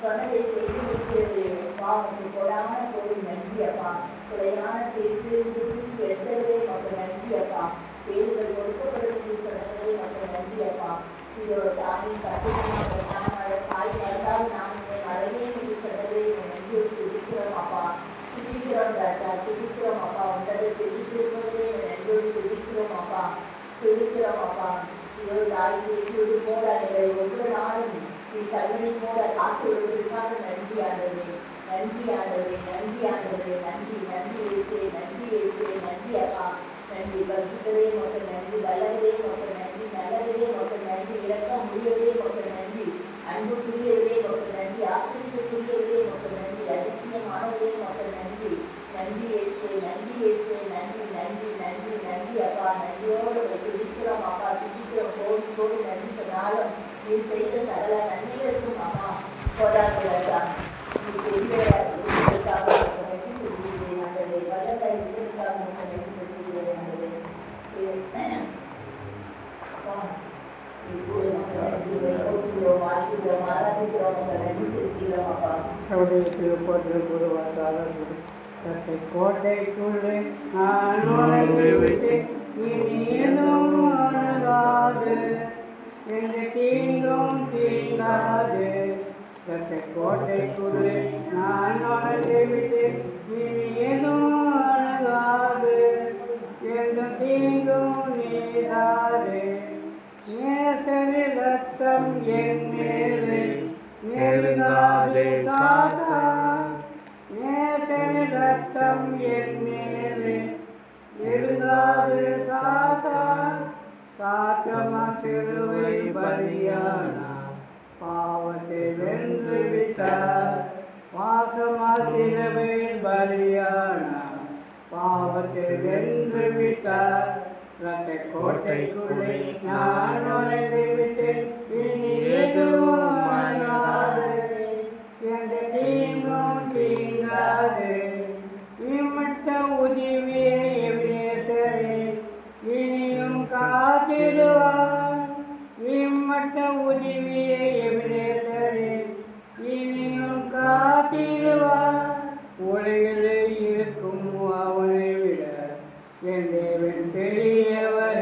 சொன்னதை செய்து முடிக்கிறது அப்பா உங்க கொடான கோடி நன்றி அப்பா கொலையான செய்திலிருந்து தூக்கி எடுத்தவரே மக்கள் நன்றி அப்பா வேர்கள் கொடுக்கப்படுவது சொன்னதே மக்கள் நன்றி அப்பா இதோட தாய் கட்டுமான தாய் வளர்ந்தால் நான் என்னை மறைவேன் என்று சொன்னதே என் நன்றியோடு துதிக்கிறோம் அப்பா. துதிக்கிறோம் ராஜா துதிக்கிறோம் அப்பா. உண்டதை துதிக்கிறதே என் நன்றியோடு துதிக்கிறோம் அப்பா. துதிக்கிறோம் அப்பா. இதோ தாய் தேசியோடு போட எங்களை ஒவ்வொரு நாளும் நீ கல்வனை போல காத்து வருவதற்காக நன்றி ஆண்டவரே. நன்றி ஆண்டவரே நன்றி ஆண்டவரே. நன்றி நன்றி இயேசுவே நன்றி இயேசுவே நன்றி அப்பா. நன்றி பரிசுத்தரே மற்றும் நன்றி வல்லவரே மற்றும் நன்றி நல்லவரே மக்கள் நன்றி இறக்கம் முடியவரே மக்கள் நன்றி அன்புக்குரியவரே மக்கள் நன்றி ஆச்சரியத்துக்குரியவரே மக்கள் நன்றி அதிசயமானவரே மக்கள் நன்றி நன்றி இயேசுவே நன்றி இயேசுவே நன்றி நன்றி நன்றி நன்றி அப்பா நன்றியோடு உங்களை துதிக்கிறோம் அப்பா துதிக்கிறோம் கோடி கோடி நன்றி சொன்னாலும் நீ செய்த சகல நன்மைகளுக்கும் அம்மா போதாது ராஜா நீ பெரிய உங்களுக்காக உனக்கு நன்றி செலுத்துகிறேன் ஆண்டவரே வல்லமை உங்களுக்காக உனக்கு நன்றி செலுத்துகிறேன் ஆண்டவரே அப்பா, இயேசுவே, உமக்கு நன்றி வைப்போகிறோம், வாழ்த்துகிறோம், ஆராதிக்கிறோம், உமக்கு நன்றி செலுத்துகிறோம் அப்பா அவருடைய கோட்டைக்குள்ளே நான் நுழைந்து விட்டேன் இனி எதுவும் அணுகாது எந்த தீங்கும் தீங்காது. தத்தை கோட்டைக்குள்ளே நான் நுழைந்து விட்டேன் இனி எதுவும் தீங்கும் நேசரி ரத்தம் என் மேலே. நெருங்காதே சட்டம் என் மேலே. நெருங்காதே சாத்தா சாத்தமா சிறுவை பலியானா. பாவத்தை வென்று விட்டார். பாசமா சிறுவை பலியானா. பாவத்தை வென்று விட்டார். ரத்த கோட்டைக்குள்ளே நான் நுழைந்தேன். ജീവിയെ തരേ ഇനിയും കാട്ടിടുവാൻ